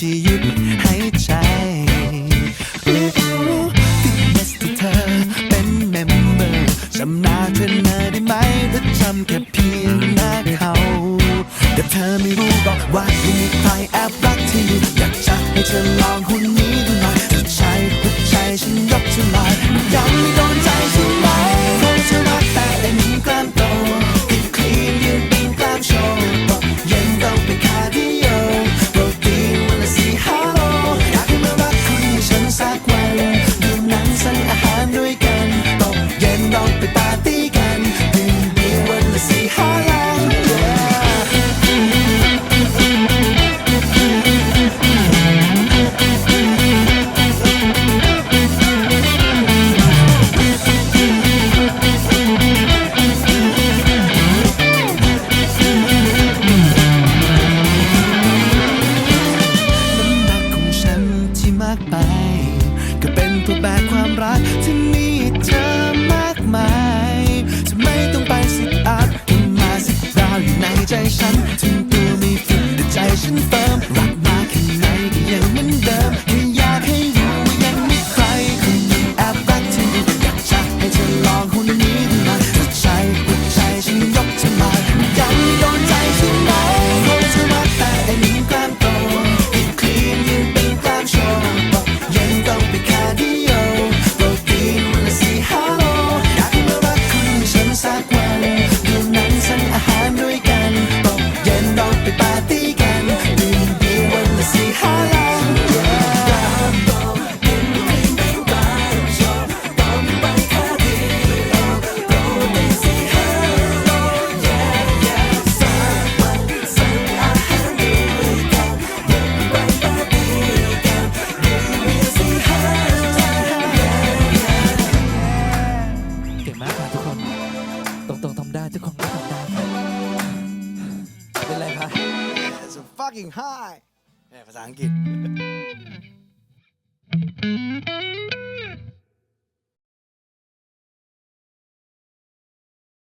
จะหยุดหายใจเรียกรู้ฟิตเนสที่เธอเป็นเมมเบอร์จำหน้าเทรนเนอร์ได้ไหมหรือจำแค่เพียงหน้าเขาแต่เธอไม่รู้หรอกว่ายังมีใครแอบรักเธออยู่อยากจะให้เธอลองหุ่นนี้ดูหน่อยจะใช้หัวใจฉันยกเธอลอยมันยังไม่โดน ย็ ใจฉันถึงตัวไม่ฟิตแต่ใจฉันเฟิร์มรัก ก่งมากค่ะทุกคน ตรงๆทำได้ทุกคนก็ทำได้ค่ะเป็นไรคะ It's a fucking high เนี่ยภาษาอังกฤษ